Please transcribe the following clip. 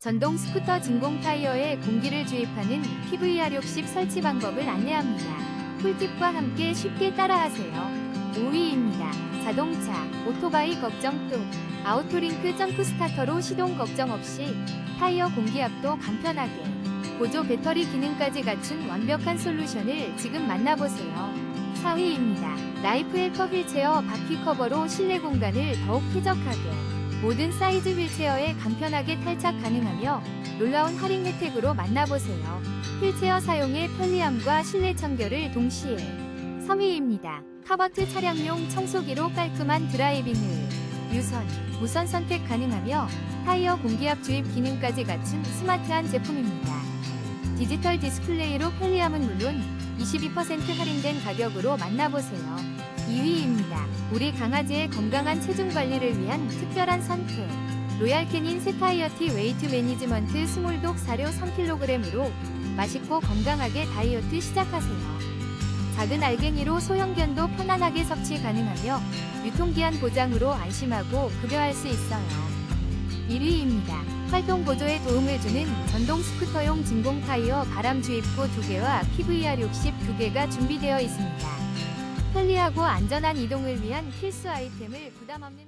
전동 스쿠터 진공 타이어에 공기를 주입하는 PVR60 설치 방법을 안내합니다. 꿀팁과 함께 쉽게 따라하세요. 5위입니다. 자동차, 오토바이 걱정 끝. 아우토링크 점프 스타터로 시동 걱정 없이 타이어 공기압도 간편하게 보조 배터리 기능까지 갖춘 완벽한 솔루션을 지금 만나보세요. 4위입니다. 라이프 헬퍼 휠체어 바퀴 커버로 실내 공간을 더욱 쾌적하게 모든 사이즈 휠체어에 간편하게 탈착 가능하며 놀라운 할인 혜택으로 만나보세요. 휠체어 사용의 편리함과 실내 청결을 동시에 3위입니다. 카버트 차량용 청소기로 깔끔한 드라이빙을 유선, 무선 선택 가능하며 타이어 공기압 주입 기능까지 갖춘 스마트한 제품입니다. 디지털 디스플레이로 편리함은 물론 22% 할인된 가격으로 만나보세요. 2위입니다. 우리 강아지의 건강한 체중 관리를 위한 특별한 선택. 로얄 캐닌 세타이어티 웨이트 매니지먼트 스몰독 사료 3kg으로 맛있고 건강하게 다이어트 시작하세요. 작은 알갱이로 소형견도 편안하게 섭취 가능하며 유통기한 보장으로 안심하고 급여할 수 있어요. 1위입니다. 활동 보조에 도움을 주는 전동 스쿠터용 진공 타이어 바람 주입구 2개와 PVR60 2개가 준비되어 있습니다. 편리하고 안전한 이동을 위한 필수 아이템을 부담 없는